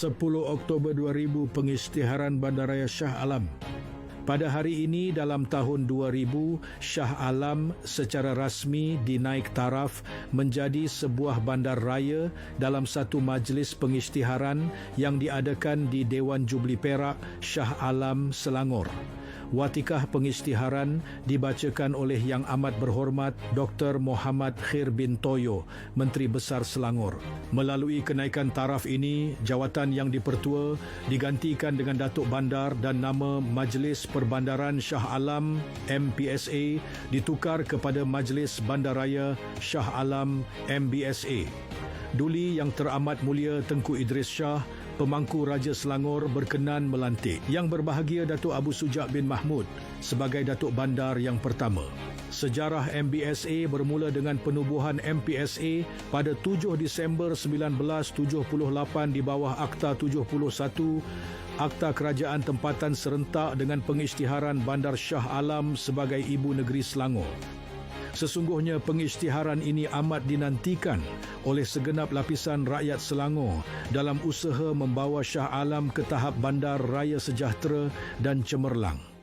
10 Oktober 2000 pengisytiharan Bandaraya Shah Alam. Pada hari ini dalam tahun 2000, Shah Alam secara rasmi dinaik taraf menjadi sebuah bandar raya dalam satu majlis pengisytiharan yang diadakan di Dewan Jubli Perak Shah Alam Selangor. Watikah pengisytiharan dibacakan oleh Yang Amat Berhormat Dr. Muhammad Khir bin Toyo, Menteri Besar Selangor. Melalui kenaikan taraf ini, jawatan yang dipertua digantikan dengan Datuk Bandar dan nama Majlis Perbandaran Shah Alam MPSA ditukar kepada Majlis Bandaraya Shah Alam MBSA. Duli Yang Teramat Mulia Tengku Idris Shah pemangku Raja Selangor berkenan melantik yang berbahagia Datuk Abu Sujak bin Mahmud sebagai Datuk Bandar yang pertama. Sejarah MBSA bermula dengan penubuhan MPSA pada 7 Disember 1978 di bawah Akta 71 Akta Kerajaan Tempatan Serentak dengan pengisytiharan Bandar Shah Alam sebagai Ibu Negeri Selangor. Sesungguhnya pengisytiharan ini amat dinantikan oleh segenap lapisan rakyat Selangor dalam usaha membawa Shah Alam ke tahap bandar raya sejahtera dan cemerlang.